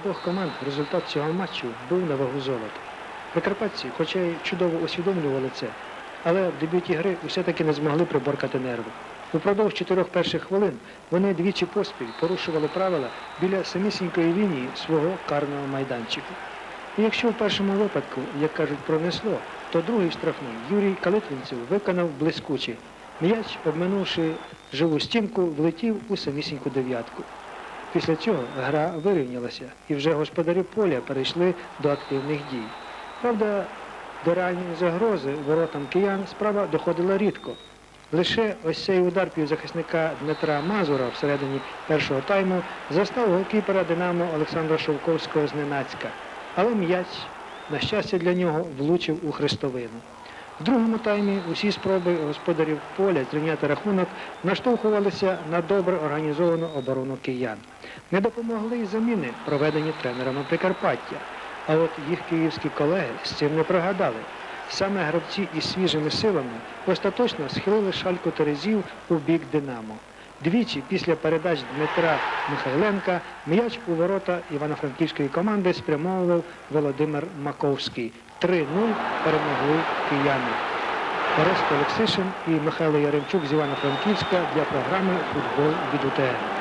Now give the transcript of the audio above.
Обох команд результат цього матчу був на вагу золота. Прикарпатці, хоча й чудово усвідомлювали це, але в дебюті гри все-таки не змогли приборкати нерви. Упродовж чотирьох перших хвилин вони двічі поспіль порушували правила біля самісінької лінії свого карного майданчику. І якщо в першому випадку, як кажуть, пронесло, то другий штрафний Юрій Калитвінцев виконав блискуче. М'яч, обминувши живу стінку, влетів у самісіньку дев'ятку. Після цього гра вирівнялася, і вже господарі поля перейшли до активних дій. Правда, до реальної загрози воротам киян справа доходила рідко. Лише ось цей удар півзахисника Дмитра Мазура всередині першого тайму застав голкіпера Динамо Олександра Шовковського зненацька. Але м'яч, на щастя для нього, влучив у хрестовину. В другому таймі усі спроби господарів поля зрівняти рахунок наштовхувалися на добре організовану оборону киян. Не допомогли й заміни, проведені тренерами Прикарпаття. А от їх київські колеги з цим не прогадали. Саме гравці із свіжими силами остаточно схилили шальку терезів у бік Динамо. Двічі після передач Дмитра Михайленка м'яч у ворота івано-франківської команди спрямовував Володимир Маковський. 3-0 перемогли кияни. Орест Олексишин і Михайло Яремчук з Івано-Франківська для програми Футбол від УТН.